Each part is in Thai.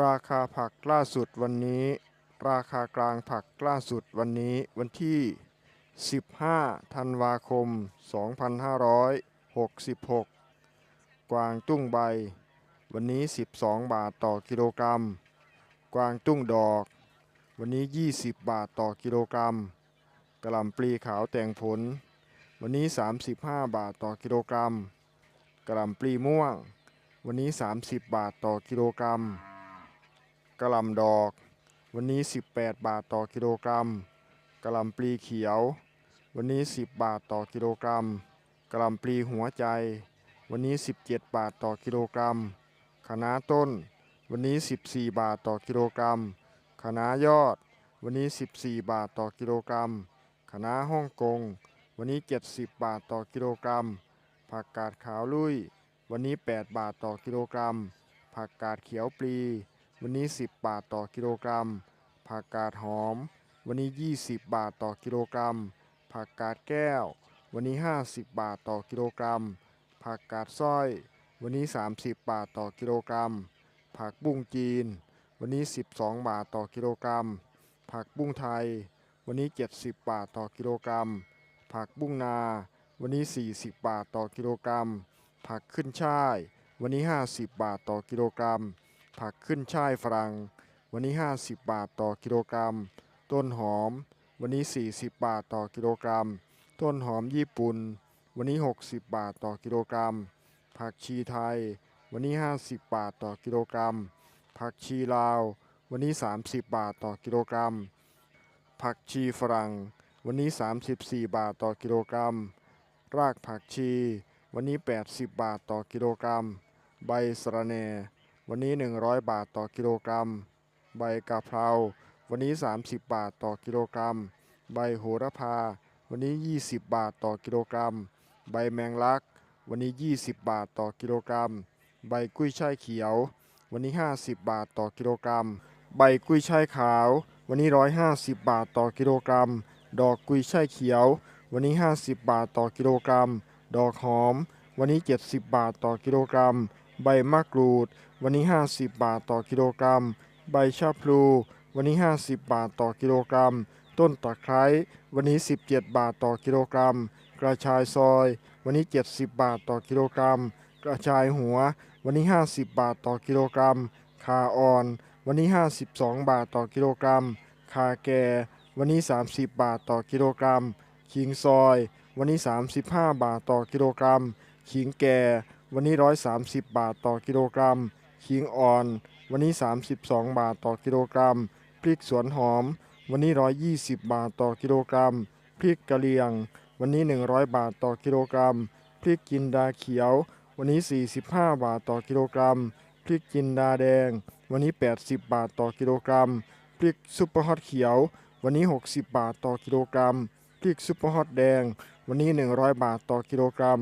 ราคาผักล่าสุดวันนี้ ราคากลางผักล่าสุดวันนี้วันที่ 15 ธันวาคม 2566 กวางตุ้งใบ วันนี้ 12 บาทต่อกิโลกรัม กวางตุ้งดอก วันนี้ 20 บาทต่อกิโลกรัมกระหล่ำปลีขาวแต่งผล วันนี้ 35 บาทต่อกิโลกรัมกระหล่ำปลีม่วง วันนี้ 30 บาทต่อกิโลกรัม กระลำดอก วันนี้ 18 บาทต่อกิโลกรัมกระลำปลีเขียว วันนี้ 10 บาทต่อกิโลกรัมกระลำปลีหัวใจ วันนี้ 17 บาทต่อกิโลกรัมคะน้าต้น วันนี้ 14 บาทต่อกิโลกรัมคะน้ายอด วันนี้ 14 บาทต่อกิโลกรัมคะน้าฮ่องกง วันนี้ 70 บาทต่อกิโลกรัมผักกาดขาวลุย วันนี้ 8 บาทต่อกิโลกรัมผักกาดเขียวปลี วันนี้ 10 บาทต่อกิโลกรัม ผักกาดหอม วันนี้ 20 บาทต่อกิโลกรัม ผักกาดแก้ว วันนี้ 50 บาทต่อกิโลกรัม ผักกาดสร้อย วันนี้ 30 บาทต่อกิโลกรัม ผักบุ้งจีน วันนี้ 12 บาทต่อกิโลกรัม ผักบุ้งไทย วันนี้ 70 บาทต่อกิโลกรัม ผักบุ้งนา วันนี้ 40 บาทต่อกิโลกรัม ผักขึ้นช่าย วันนี้ 50 บาทต่อกิโลกรัม ผักขึ้นช่ายฝรั่ง วันนี้ 50 บาทต่อกิโลกรัม ต้นหอม วันนี้ 40 บาทต่อกิโลกรัม ต้นหอมญี่ปุ่น วันนี้ 60 บาทต่อกิโลกรัม ผักชีไทย วันนี้ 50 บาทต่อกิโลกรัม ผักชีลาว วันนี้ 30 บาทต่อกิโลกรัม ผักชีฝรั่ง วันนี้ 34 บาทต่อกิโลกรัม รากผักชี วันนี้ 80 บาทต่อกิโลกรัม ใบสะระแหน่ วันนี้ 100 บาทต่อกิโลกรัม ใบกะเพรา วันนี้ 30 บาทต่อกิโลกรัม ใบโหระพา วันนี้ 20 บาทต่อกิโลกรัม ใบแมงลัก วันนี้ 20 บาทต่อกิโลกรัม ใบกุ้ยช่ายเขียว วันนี้ 50 บาทต่อกิโลกรัม ใบกุ้ยช่ายขาว วันนี้ 150 บาทต่อกิโลกรัม ดอกกุ้ยช่ายเขียว วันนี้ 50 บาทต่อกิโลกรัม ดอกหอม วันนี้ 70 บาทต่อกิโลกรัม ใบมะกรูด วันนี้ 50 บาทต่อกิโลกรัม ใบชะพลู วันนี้ 50 บาทต่อกิโลกรัม ต้นตะไคร้ วันนี้ 17 บาทต่อกิโลกรัม กระชายซอย วันนี้ 70 บาทต่อกิโลกรัม กระชายหัว วันนี้ 50 บาทต่อกิโลกรัมขาอ่อน วันนี้ 52 บาทต่อกิโลกรัมขาแก่ วันนี้ 30 บาทต่อกิโลกรัม ขิงซอย วันนี้ 35 บาทต่อกิโลกรัม ขิงแก่ วันนี้ 130 บาทต่อกิโลกรัม ขิงอ่อน วันนี้ 32 บาทต่อกิโลกรัม พริกสวนหอม วันนี้ 120 บาทต่อกิโลกรัม พริกกะเหรี่ยง วันนี้ 100 บาทต่อกิโลกรัม พริกจินดาเขียว วันนี้ 45 บาทต่อกิโลกรัม พริกจินดาแดง วันนี้ 80 บาทต่อกิโลกรัม พริกซุปเปอร์ฮอตเขียว วันนี้ 60 บาทต่อกิโลกรัม พริกซุปเปอร์ฮอตแดง วันนี้ 100 บาทต่อกิโลกรัม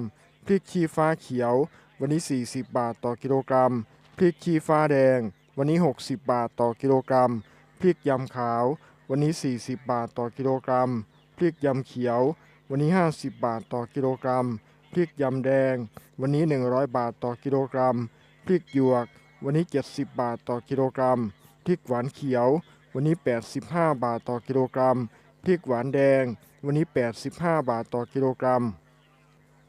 ริกชี้ฟ้าเขียว วันนี้ 40 บาทต่อกิโลกรัม พริกชี้ฟ้าแดง วันนี้ 60 บาทต่อกิโลกรัม พริกยำขาว วันนี้ 40 บาทต่อกิโลกรัม พริกยำเขียว วันนี้ 50 บาทต่อกิโลกรัม พริกยำแดง วันนี้ 100 บาทต่อกิโลกรัม พริกหยวก วันนี้ 70 บาทต่อกิโลกรัม พริกหวานเขียว วันนี้ 85 บาทต่อกิโลกรัม พริกหวานแดง วันนี้ 85 บาทต่อกิโลกรัม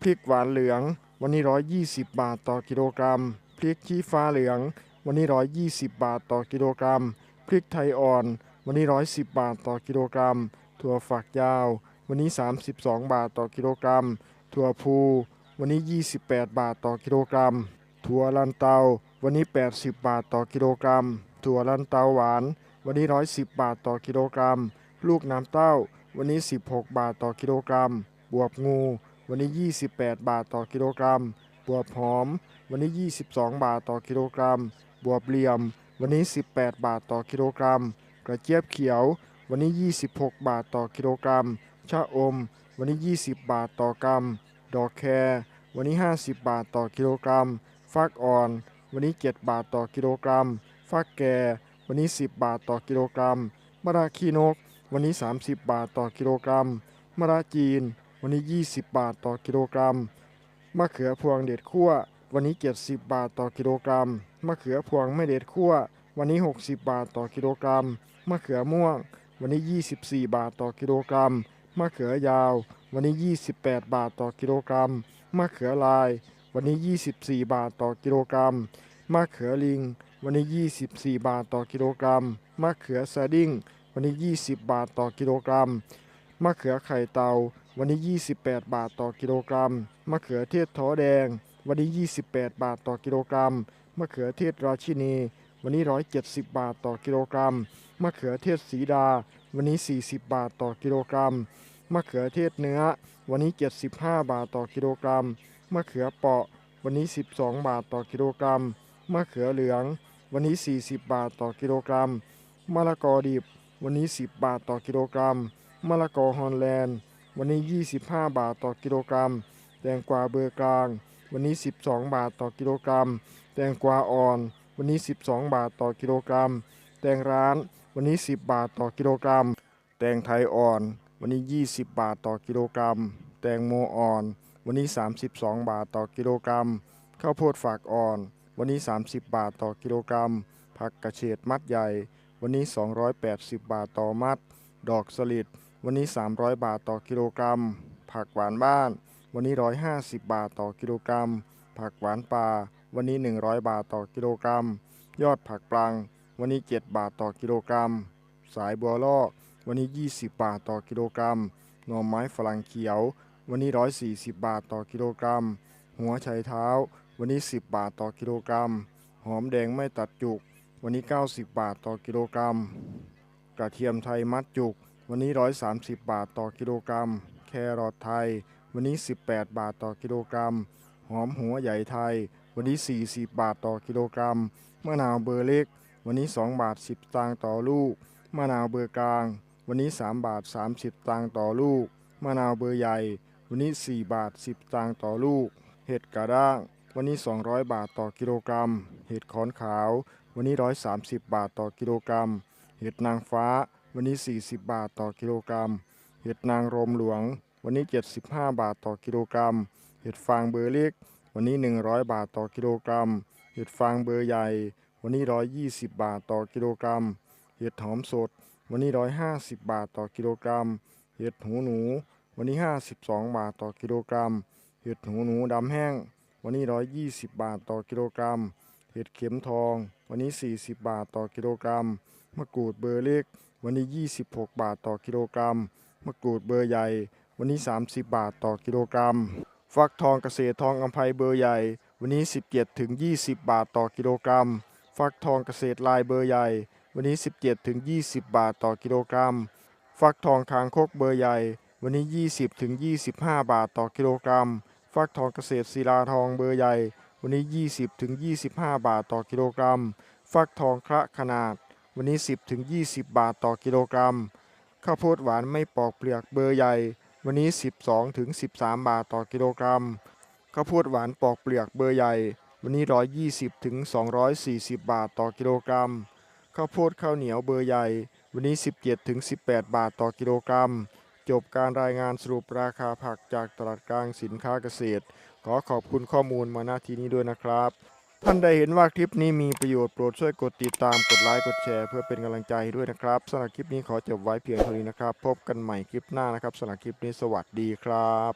พริกหวานเหลือง วันนี้ 120 บาทต่อกิโลกรัม พริกชี้ฟ้าเหลือง วันนี้ 120 บาทต่อกิโลกรัม พริกไทยอ่อน วันนี้ 110 บาทต่อกิโลกรัม ถั่วฝักยาว วันนี้ 32 บาทต่อกิโลกรัม ถั่วพูวันนี้ 28 บาทต่อกิโลกรัม ถั่วลันเตา วันนี้ 80 บาทต่อกิโลกรัม ถั่วลันเตาหวาน วันนี้ 110 บาทต่อกิโลกรัม ลูกน้ำเต้า วันนี้ 16 บาทต่อกิโลกรัม บวบงู วันนี้ 28 บาทต่อกิโลกรัม บวบหอม วันนี้ 22 บาทต่อกิโลกรัม บวบเหลี่ยม วันนี้ 18 บาทต่อกิโลกรัม กระเจี๊ยบเขียว วันนี้ 26 บาทต่อกิโลกรัม ชะอม วันนี้ 20 บาทต่อกรัม ดอกแครวันนี้ 50 บาทต่อกิโลกรัม ฟักอ่อน วันนี้ 7 บาทต่อกิโลกรัม ฟักแก่ วันนี้ 10 บาทต่อกิโลกรัมมะระขี้นก วันนี้ 30 บาทต่อกิโลกรัมมะระจีน วันนี้ 20 บาทต่อกิโลกรัม มะเขือพวงเด็ดคั่ววันนี้ 70 บาทต่อกิโลกรัม มะเขือพวงไม่เด็ดคั่ววันนี้ 60 บาทต่อกิโลกรัม มะเขือม่วง วันนี้ 24 บาทต่อกิโลกรัม มะเขือยาว วันนี้ 28 บาทต่อกิโลกรัม มะเขือลาย วันนี้ 24 บาทต่อกิโลกรัม มะเขือลิง วันนี้ 24 บาทต่อกิโลกรัม มะเขือสดิ้ง วันนี้ 20 บาทต่อกิโลกรัม มะเขือไข่เตาวันนี้ 28 บาทต่อกิโลกรัม มะเขือเทศท้อแดง วันนี้ 28 บาทต่อกิโลกรัม มะเขือเทศราชินี วันนี้ 170 บาทต่อกิโลกรัม มะเขือเทศสีดา วันนี้ 40 บาทต่อกิโลกรัม มะเขือเทศเนื้อ วันนี้ 75 บาทต่อกิโลกรัม มะเขือเปาะ วันนี้ 12 บาทต่อกิโลกรัม มะเขือเหลือง วันนี้ 40 บาทต่อกิโลกรัม มะละกอดิบ วันนี้ 10 บาทต่อกิโลกรัม มะละกอฮอลแลนด์ วันนี้ 25 บาทต่อกิโลกรัม แตงกวาเบอร์กลาง วันนี้ 12 บาทต่อกิโลกรัม แตงกวาอ่อน วันนี้ 12 บาทต่อกิโลกรัม แตงร้าน วันนี้ 10 บาทต่อกิโลกรัม แตงไทยอ่อน วันนี้ 20 บาทต่อกิโลกรัม แตงโมอ่อน วันนี้ 32 บาทต่อกิโลกรัม ข้าวโพดฝากอ่อน วันนี้ 30 บาทต่อกิโลกรัม ผักกระเฉดมัดใหญ่ วันนี้ 280 บาทต่อมัด ดอกสลิด วันนี้ 300 บาทต่อกิโลกรัม ผักหวานบ้าน วันนี้ 150 บาทต่อกิโลกรัม ผักหวานป่า วันนี้ 100 บาทต่อกิโลกรัม ยอดผักปลัง วันนี้ 7 บาทต่อกิโลกรัม สายบัวลอก วันนี้ 20 บาทต่อกิโลกรัม หน่อไม้ฝรั่งเขียว วันนี้ 140 บาทต่อกิโลกรัม หัวไชเท้า วันนี้ 10 บาทต่อกิโลกรัม หอมแดงไม่ตัดจุก วันนี้ 90 บาทต่อกิโลกรัม กระเทียมไทยมัดจุก วันนี้ 130 บาทต่อกิโลกรัม แครอทไทย วันนี้ 18 บาทต่อกิโลกรัม หอมหัวใหญ่ไทย วันนี้ 40 บาทต่อกิโลกรัม มะนาวเบอร์เล็ก วันนี้ 2 บาท 10ตางต่อลูก มะนาวเบอร์กลาง วันนี้ 3 บาท 30สตางต่อลูก มะนาวเบอร์ใหญ่ วันนี้ 4 บาท 10ตางต่อลูก เห็ดกระด้าง วันนี้ 200 บาทต่อกิโลกรัม เห็ดขอนขาว วันนี้ 130 บาทต่อกิโลกรัม เห็ดนางฟ้า วันนี้ 40 บาทต่อกิโลกรัม เห็ดนางรมหลวง วันนี้ 75 บาทต่อกิโลกรัม เห็ดฟางเบอร์เล็ก วันนี้ 100 บาทต่อกิโลกรัม เห็ดฟางเบอร์ใหญ่ วันนี้ 120 บาทต่อกิโลกรัม เห็ดหอมสด วันนี้ 150 บาทต่อกิโลกรัม เห็ดหูหนู วันนี้ 52 บาทต่อกิโลกรัม เห็ดหูหนูดำแห้ง วันนี้ 120 บาทต่อกิโลกรัม เห็ดเข็มทอง วันนี้ 40 บาทต่อกิโลกรัม มะกรูดเบอร์เล็ก วันนี้ 26 บาทต่อกิโลกรัม มะกรูดเบอร์ใหญ่ วันนี้ 30 บาทต่อกิโลกรัม ฟักทองเกษตรทองอัมภัยเบอร์ใหญ่ วันนี้ 17ถึง20 บาทต่อกิโลกรัม ฟักทองเกษตรลายเบอร์ใหญ่ วันนี้ 17ถึง20 บาทต่อกิโลกรัม ฟักทองคางคกเบอร์ใหญ่ วันนี้ 20ถึง25 บาทต่อกิโลกรัม ฟักทองเกษตรศิลาทองเบอร์ใหญ่ วันนี้ 20ถึง25 บาทต่อกิโลกรัม ฟักทองคระขนาด วันนี้ 10ถึง20 บาทต่อกิโลกรัม ข้าวโพดหวานไม่ปอกเปลือกเบอร์ใหญ่ วันนี้ 12ถึง13 บาทต่อกิโลกรัม ข้าวโพดหวานปอกเปลือกเบอร์ใหญ่ วันนี้ 120ถึง240 บาทต่อกิโลกรัม ข้าวโพดข้าวเหนียวเบอร์ใหญ่ วันนี้ 17ถึง18 บาทต่อกิโลกรัม จบการรายงานสรุปราคาผักจากตลาดกลางสินค้าเกษตร ขอขอบคุณข้อมูลมาณที่นี้ด้วยนะครับ ท่านใดเห็นว่าคลิปนี้มีประโยชน์โปรดช่วยกดติดตามกดไลค์กดแชร์เพื่อเป็นกำลังใจด้วยนะครับสำหรับคลิปนี้ขอจบไว้เพียงเท่านี้นะครับ พบกันใหม่คลิปหน้านะครับสำหรับคลิปนี้สวัสดีครับ